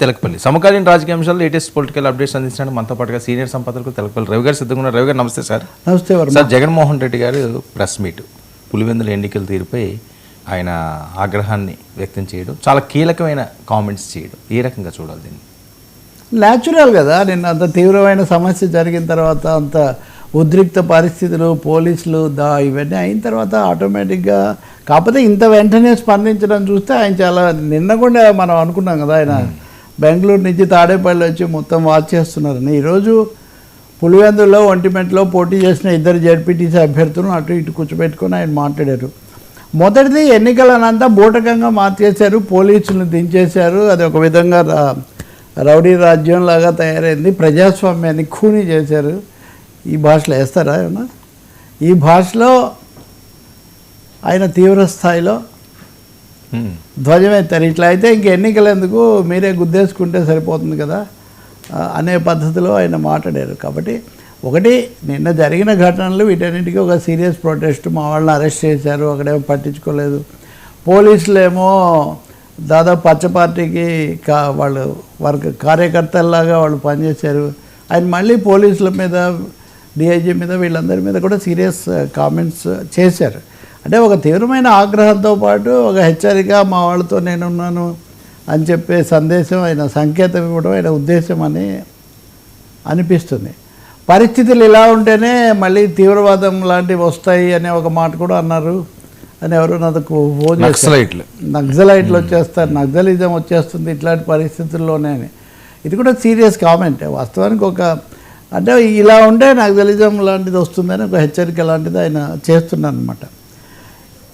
తెలకపల్లి సమకాలీన రాజకీయ అంశాలు లేటెస్ట్ పొలిటికల్ అప్డేట్స్ అందించడానికి మనతో పాటుగా సీనియర్ సంపాదకులు తెలకపల్లి రవి గారు సిద్ధంగా రవి గారు నమస్తే సార్. నమస్తే సార్ జగన్మోహన్ రెడ్డి గారు ప్రెస్ మీట్ పులివెందుల ఎన్నికల తీరుపై ఆయన ఆగ్రహాన్ని వ్యక్తం చేయడం చాలా కీలకమైన కామెంట్స్ చేయడం. ఏ రకంగా చూడాలి దీన్ని? న్యాచురల్ కదా. నిన్న అంత తీవ్రమైన సమస్య జరిగిన తర్వాత అంత ఉద్రిక్త పరిస్థితులు పోలీసులు దా ఇవన్నీ అయిన తర్వాత ఆటోమేటిక్గా కాకపోతే ఇంత వెంటనే స్పందించడం చూస్తే ఆయన చాలా నిన్న కూడా మనం అనుకున్నాం కదా ఆయన. బెంగళూరు నుంచి తాడేపల్లి వచ్చి మొత్తం వాచ్ చేస్తున్నారని. ఈరోజు పులివెందులో ఒంటిమెంట్లో పోటీ చేసిన ఇద్దరు జడ్పీటీసీ అభ్యర్థులను అటు ఇటు కూర్చోబెట్టుకొని ఆయన మాట్లాడారు. మొదటిది ఎన్నికలనంతా బూటకంగా మార్చేశారు పోలీసులను దించేశారు. అది ఒక విధంగా రౌడీ రాజ్యం లాగా తయారైంది. ప్రజాస్వామ్యాన్ని ఖూనీ చేశారు. ఈ భాషలో వేస్తారా ఏమన్నా? ఈ భాషలో ఆయన తీవ్ర స్థాయిలో Hmm. ధ్వజమెత్తారు. ఇట్లా అయితే ఇంక ఎన్నికలు ఎందుకు మీరే గుద్దేసుకుంటే సరిపోతుంది కదా? అనే పద్ధతిలో ఆయన మాట్లాడారు. కాబట్టి ఒకటి నిన్న జరిగిన ఘటనలు వీటన్నిటికీ ఒక సీరియస్ ప్రొటెస్ట్. మా వాళ్ళని అరెస్ట్ చేశారు అక్కడేమో పట్టించుకోలేదు. పోలీసులు ఏమో దాదాపు పచ్చ పార్టీకి కా వాళ్ళు వర్గ కార్యకర్తల్లాగా వాళ్ళు పనిచేశారు. ఆయన మళ్ళీ పోలీసుల మీద డిఐజీ మీద వీళ్ళందరి మీద కూడా సీరియస్ కామెంట్స్ చేశారు. అంటే ఒక తీవ్రమైన ఆగ్రహంతో పాటు ఒక హెచ్చరిక మా వాళ్ళతో నేనున్నాను అని చెప్పే సందేశం ఆయన సంకేతం ఇవ్వడం ఆయన ఉద్దేశం అని అనిపిస్తుంది. పరిస్థితులు ఇలా ఉంటేనే మళ్ళీ తీవ్రవాదం లాంటివి వస్తాయి అనే ఒక మాట కూడా అన్నారు అని ఎవరు నాకు ఫోన్ నక్సలైట్లు. నక్సలైట్లు వచ్చేస్తారు నక్సలిజం వచ్చేస్తుంది ఇట్లాంటి పరిస్థితుల్లోనే అని. ఇది కూడా సీరియస్ కామెంట్. వాస్తవానికి ఒక అంటే ఇలా ఉంటే నక్సలిజం లాంటిది వస్తుందని ఒక హెచ్చరిక లాంటిది ఆయన చేస్తున్నారు అనమాట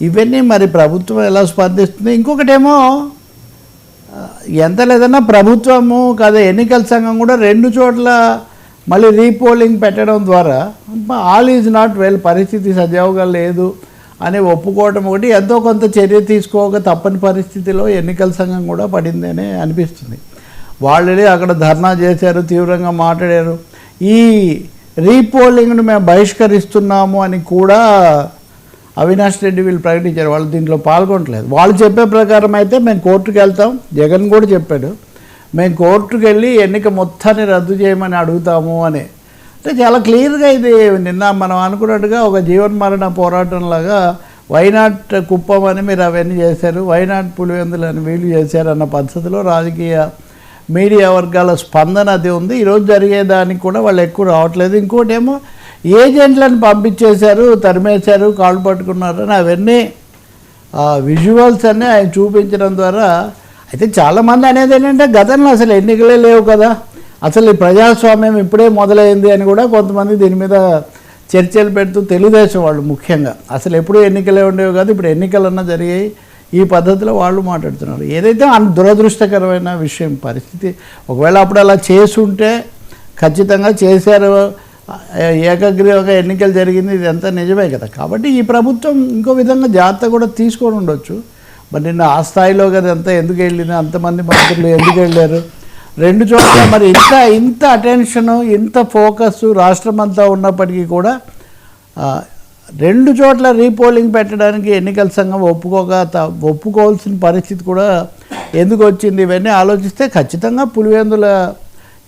ఇవన్నీ మరి ప్రభుత్వం ఎలా స్పందిస్తుంది? ఇంకొకటేమో ఎంత లేదన్నా ప్రభుత్వము కదా ఎన్నికల సంఘం కూడా రెండు చోట్ల మళ్ళీ రీపోలింగ్ పెట్టడం ద్వారా ఆల్ ఈజ్ నాట్ వెల్ పరిస్థితి సజావుగా లేదు అని ఒప్పుకోవడం ఒకటి ఎంతో కొంత చర్య తీసుకోక తప్పని పరిస్థితిలో ఎన్నికల సంఘం కూడా పడింది అని అనిపిస్తుంది. వాళ్ళే అక్కడ ధర్నా చేశారు తీవ్రంగా మాట్లాడారు. ఈ రీపోలింగ్ను మేము బహిష్కరిస్తున్నాము అని కూడా అవినాష్ రెడ్డి వీళ్ళు ప్రకటించారు. వాళ్ళు దీంట్లో పాల్గొనట్లేదు. వాళ్ళు చెప్పే ప్రకారం అయితే మేము కోర్టుకు వెళ్తాం. జగన్ కూడా చెప్పాడు. మేము కోర్టుకు వెళ్ళి ఎన్నిక మొత్తాన్ని రద్దు చేయమని అడుగుతాము అని. అంటే చాలా క్లియర్గా ఇది నిన్న మనం అనుకున్నట్టుగా ఒక జీవన్ మరణ పోరాటంలాగా వైనాట్ కుప్పం అని మీరు అవన్నీ చేశారు. వైనాట్ పులివెందులు అని వీళ్ళు చేశారు అన్న పద్ధతిలో రాజకీయ మీడియా వర్గాల స్పందన అది ఉంది. ఈరోజు జరిగేదానికి కూడా వాళ్ళు ఎక్కువ రావట్లేదు. ఇంకోటేమో ఏజెంట్లను పంపించేశారు తరిమేశారు కాళ్ళు పట్టుకున్నారు అని అవన్నీ విజువల్స్ అన్నీ ఆయన చూపించడం ద్వారా అయితే చాలామంది అనేది ఏంటంటే గతంలో అసలు ఎన్నికలే లేవు కదా. అసలు ఈ ప్రజాస్వామ్యం ఇప్పుడే మొదలైంది అని కూడా కొంతమంది దీని మీద చర్చలు పెడుతూ తెలుగుదేశం వాళ్ళు ముఖ్యంగా. అసలు ఎప్పుడూ ఎన్నికలే ఉండేవి కాదు ఇప్పుడు ఎన్నికలన్నా జరిగాయి. ఈ పద్ధతిలో వాళ్ళు మాట్లాడుతున్నారు. ఏదైతే దురదృష్టకరమైన విషయం పరిస్థితి ఒకవేళ అప్పుడు అలా చేసుంటే ఖచ్చితంగా చేశారు ఏకగ్రీవగా ఎన్నికలు జరిగింది ఇదంతా నిజమే కదా. కాబట్టి ఈ ప్రభుత్వం ఇంకో విధంగా జాగ్రత్త కూడా తీసుకొని ఉండొచ్చు. మరి నిన్న ఆ స్థాయిలో కదా అంతా ఎందుకు వెళ్ళినా అంతమంది మంత్రులు ఎందుకు వెళ్ళారు? రెండు చోట్ల మరి ఇంత ఇంత అటెన్షన్ ఇంత ఫోకస్ రాష్ట్రం అంతా ఉన్నప్పటికీ కూడా రెండు చోట్ల రీపోలింగ్ పెట్టడానికి ఎన్నికల సంఘం ఒప్పుకోక త- ఒప్పుకోవాల్సిన పరిస్థితి కూడా ఎందుకు వచ్చింది? ఇవన్నీ ఆలోచిస్తే ఖచ్చితంగా పులివెందుల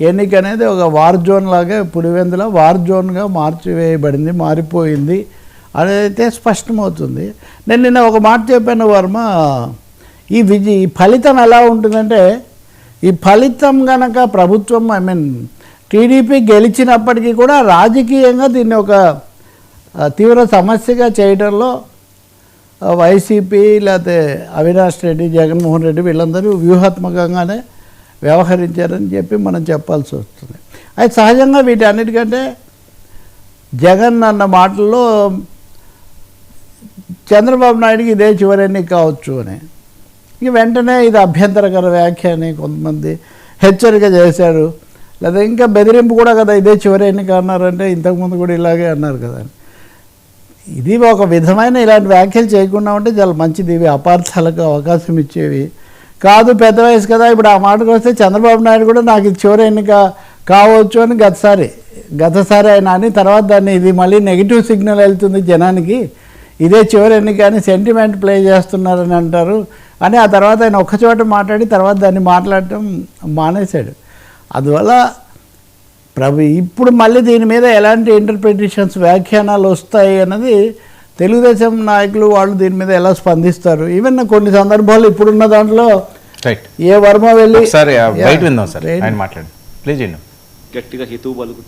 ఎన్నిక అనేది ఒక వార్ జోన్ లాగా పులివెందుల వార్ జోన్గా మార్చివేయబడింది మారిపోయింది అదైతే స్పష్టమవుతుంది. నేను నిన్న ఒక మాట చెప్పాను వర్మ ఈ విజయ ఈ ఫలితం ఎలా ఉంటుందంటే ఈ ఫలితం గనక ప్రభుత్వం ఐ మీన్ టీడీపీ గెలిచినప్పటికీ కూడా రాజకీయంగా దీన్ని ఒక తీవ్ర సమస్యగా చేయడంలో వైసీపీ లేకపోతే అవినాష్ రెడ్డి జగన్మోహన్ రెడ్డి వీళ్ళందరూ వ్యూహాత్మకంగానే వ్యవహరించారని చెప్పి మనం చెప్పాల్సి వస్తుంది. అయితే సహజంగా వీటన్నిటికంటే జగన్ అన్న మాటల్లో చంద్రబాబు నాయుడుకి ఇదే చివరి ఎన్నిక కావచ్చు అని. ఇక వెంటనే ఇది అభ్యంతరకర వ్యాఖ్య అని కొంతమంది హెచ్చరిక చేశారు. లేదా ఇంకా బెదిరింపు కూడా కదా ఇదే చివరి ఎన్నిక అన్నారంటే ఇంతకుముందు కూడా ఇలాగే అన్నారు కదా అని. ఇది ఒక విధమైన ఇలాంటి వ్యాఖ్యలు చేయకుండా ఉంటే చాలా మంచిది. ఇవి అపార్థాలకు అవకాశం ఇచ్చేవి. కాదు పెద్ద వయసు కదా ఇప్పుడు ఆ మాటకు వస్తే చంద్రబాబు నాయుడు కూడా నాకు ఇది చివరి ఎన్నిక కావచ్చు అని గతసారి గతసారి ఆయన అని తర్వాత దాన్ని ఇది మళ్ళీ నెగిటివ్ సిగ్నల్ వెళ్తుంది జనానికి. ఇదే చివరి ఎన్నిక అని సెంటిమెంట్ ప్లే చేస్తున్నారని అంటారు. అని ఆ తర్వాత ఆయన ఒక్క చోట మాట్లాడి తర్వాత దాన్ని మాట్లాడటం మానేశాడు. అందువల్ల ప్రభు ఇప్పుడు మళ్ళీ దీని మీద ఎలాంటి ఇంటర్ప్రిటేషన్స్ వ్యాఖ్యానాలు వస్తాయి అన్నది తెలుగుదేశం నాయకులు వాళ్ళు దీని మీద ఎలా స్పందిస్తారు? ఈవెన్ కొన్ని సందర్భాలు ఇప్పుడున్న దాంట్లో రైట్ ఏ వర్మ వెళ్ళి Yeah. బయట విందాం సార్. ఆయన మాట్లాడండి ప్లీజ్ చేయండి గట్టిగా హితువు పలుకు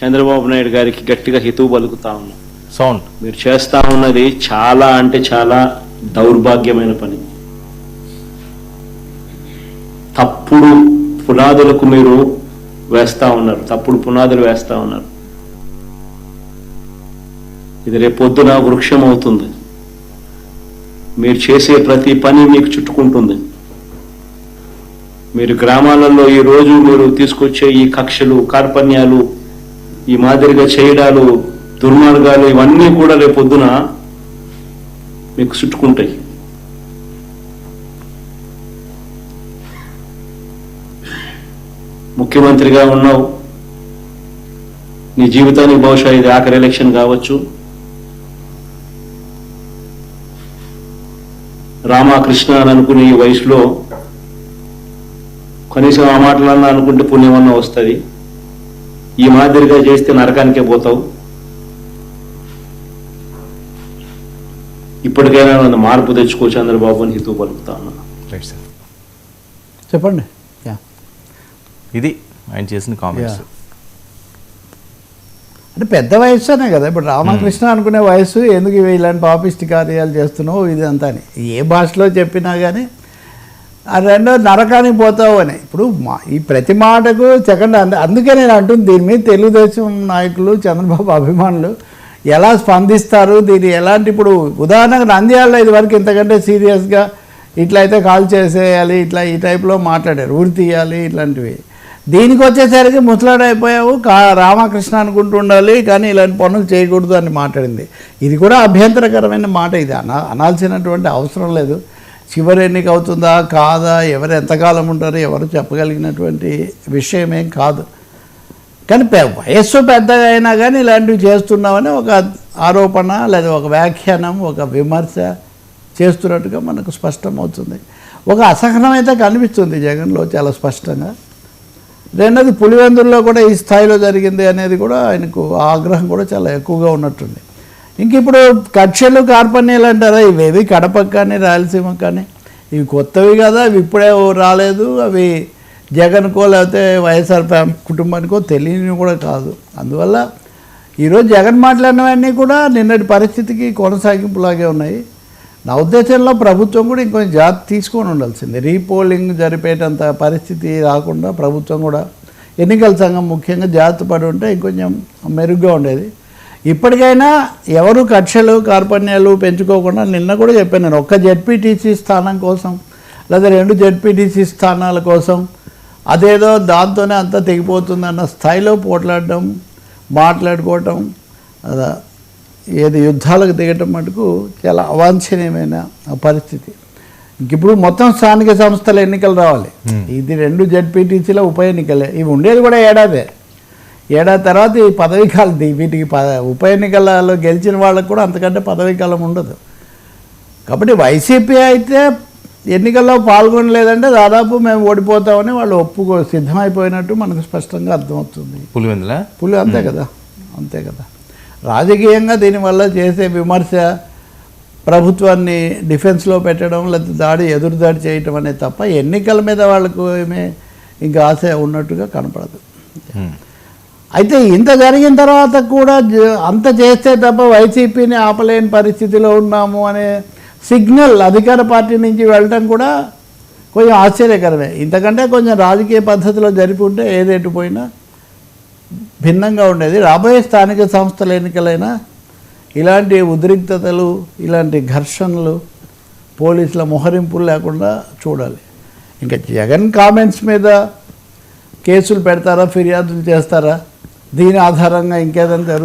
చంద్రబాబు నాయుడు గారికి గట్టిగా హితువు పలుకుతా ఉన్నాం. సౌండ్ మీరు చేస్తా ఉన్నది చాలా అంటే చాలా దౌర్భాగ్యమైన పని. తప్పుడు పునాదులకు మీరు వేస్తా ఉన్నారు. తప్పుడు పునాదులు వేస్తా ఉన్నారు. ఇది రేపు పొద్దున వృక్షం అవుతుంది. మీరు చేసే ప్రతి పని మీకు చుట్టుకుంటుంది. మీరు గ్రామాలలో ఈ రోజు మీరు తీసుకొచ్చే ఈ కక్షలు కార్పణ్యాలు ఈ మాదిరిగా చేయడాలు దుర్మార్గాలు ఇవన్నీ కూడా రేపు పొద్దున మీకు చుట్టుకుంటాయి. ముఖ్యమంత్రిగా ఉన్నావు. నీ జీవితానికి బహుశా ఇది ఆఖరి ఎలక్షన్ కావచ్చు. రామకృష్ణ అని అనుకునే ఈ వయసులో కనీసం ఆ మాటలన్నా అనుకుంటే పుణ్యమన్నా వస్తుంది. ఈ మాదిరిగా చేస్తే నరకానికే పోతావు. ఇప్పటికైనా నన్ను మార్పు తెచ్చుకో చంద్రబాబు అని హితవు పలుకుతా ఉన్నా. రైట్ సార్ చెప్పండి. యా ఇది ఆయన చేసిన కామెంట్స్. అంటే పెద్ద వయసునే కదా. ఇప్పుడు రామకృష్ణ అనుకునే వయసు ఎందుకు ఇవి ఇలాంటి పాపిష్టి కార్యాలు చేస్తున్నావు ఇది అంతా అని. ఏ భాషలో చెప్పినా కానీ రెండో నరకానికి పోతావు అని. ఇప్పుడు మా ఈ ప్రతి మాటకు సెకండ్ అందుకే నేను అంటుంది దీని మీద తెలుగుదేశం నాయకులు చంద్రబాబు అభిమానులు ఎలా స్పందిస్తారు దీన్ని ఎలాంటి ఇప్పుడు ఉదాహరణకు నంద్యాలలో ఇది వరకు ఇంతకంటే సీరియస్గా ఇట్లా అయితే కాల్ చేసేయాలి ఇట్లా ఈ టైప్లో మాట్లాడారు ఊరి తీయాలి ఇట్లాంటివి. దీనికి వచ్చేసరికి ముసలాడైపోయావు కా రామకృష్ణ అనుకుంటూ ఉండాలి కానీ ఇలాంటి పనులు చేయకూడదు అని మాట్లాడింది. ఇది కూడా అభ్యంతరకరమైన మాట ఇది. అనా అనాల్సినటువంటి అవసరం లేదు. చివరి ఎన్నిక అవుతుందా కాదా ఎవరు ఎంతకాలం ఉంటారో ఎవరు చెప్పగలిగినటువంటి విషయమేం కాదు. కానీ వయస్సు పెద్దగా అయినా కానీ ఇలాంటివి చేస్తున్నామని ఒక ఆరోపణ లేదా ఒక వ్యాఖ్యానం ఒక విమర్శ చేస్తున్నట్టుగా మనకు స్పష్టమవుతుంది. ఒక అసహనం అయితే కనిపిస్తుంది జగన్లో చాలా స్పష్టంగా. రెండోది పులివెందుల్లో కూడా ఈ స్థాయిలో జరిగింది అనేది కూడా ఆయనకు ఆగ్రహం కూడా చాలా ఎక్కువగా ఉన్నట్టుంది. ఇంక ఇప్పుడు కక్షలు కార్పణ్యాలు అంటారా? ఇవేవి కడప కానీ రాయలసీమ కానీ ఇవి కొత్తవి కదా అవి ఇప్పుడే రాలేదు. అవి జగన్కో లేకపోతే వైఎస్ఆర్ కుటుంబానికో తెలియని కూడా కాదు. అందువల్ల ఈరోజు జగన్ మాట్లాడినవన్నీ కూడా నిన్నటి పరిస్థితికి కొనసాగింపులాగే ఉన్నాయి. నా ఉద్దేశంలో ప్రభుత్వం కూడా ఇంకొంచెం జాగ్రత్త తీసుకొని ఉండాల్సింది. రీపోలింగ్ జరిపేటంత పరిస్థితి రాకుండా ప్రభుత్వం కూడా ఎన్నికల సంఘం ముఖ్యంగా జాగ్రత్త పడి ఉంటే ఇంకొంచెం మెరుగ్గా ఉండేది. ఇప్పటికైనా ఎవరు కక్షలు కార్పణ్యాలు పెంచుకోకుండా నిన్న కూడా చెప్పాను నేను ఒక్క జెడ్పీటీసీ స్థానం కోసం లేదా రెండు జెడ్పీటీసీ స్థానాల కోసం అదేదో దాంతోనే అంతా తెగిపోతుందన్న స్థాయిలో పోట్లాడడం మాట్లాడుకోవటం ఏది యుద్ధాలకు దిగటం మటుకు చాలా అవాంఛనీయమైన పరిస్థితి. ఇంక ఇప్పుడు మొత్తం స్థానిక సంస్థల ఎన్నికలు రావాలి. ఇది రెండు జడ్పీటీసీలో ఉప ఎన్నికలే. ఇవి ఉండేది కూడా ఏడాదే. ఏడాది తర్వాత ఈ పదవీ కాలం వీటికి ప ఉప ఎన్నికలలో గెలిచిన వాళ్ళకు కూడా అంతకంటే పదవీ కాలం ఉండదు. కాబట్టి వైసీపీ అయితే ఎన్నికల్లో పాల్గొనలేదంటే దాదాపు మేము ఓడిపోతామని వాళ్ళు ఒప్పుకో సిద్ధమైపోయినట్టు మనకు స్పష్టంగా అర్థమవుతుంది. పులివెందుల? పులి అంతే కదా. అంతే కదా. రాజకీయంగా దీనివల్ల చేసే విమర్శ ప్రభుత్వాన్ని డిఫెన్స్లో పెట్టడం లేకపోతే దాడి ఎదురు దాడి చేయటం అనేది తప్ప ఎన్నికల మీద వాళ్ళకు ఏమీ ఇంకా ఆశ ఉన్నట్టుగా కనపడదు. అయితే ఇంత జరిగిన తర్వాత కూడా జ- అంత చేస్తే తప్ప వైసీపీని ఆపలేని పరిస్థితిలో ఉన్నాము అనే సిగ్నల్ అధికార పార్టీ నుంచి వెళ్ళటం కూడా కొంచెం ఆశ్చర్యకరమే. ఇంతకంటే కొంచెం రాజకీయ పద్ధతిలో జరిపి ఉంటే ఏదేటు పోయినా భిన్నంగా ఉండేది. రాబోయే స్థానిక సంస్థల ఎన్నికలైనా ఇలాంటి ఉద్రిక్తతలు ఇలాంటి ఘర్షణలు పోలీసుల మొహరింపులు లేకుండా చూడాలి. ఇంకా జగన్ కామెంట్స్ మీద కేసులు పెడతారా ఫిర్యాదులు చేస్తారా? దీని ఆధారంగా ఇంకేదైనా జరుగుతుంది?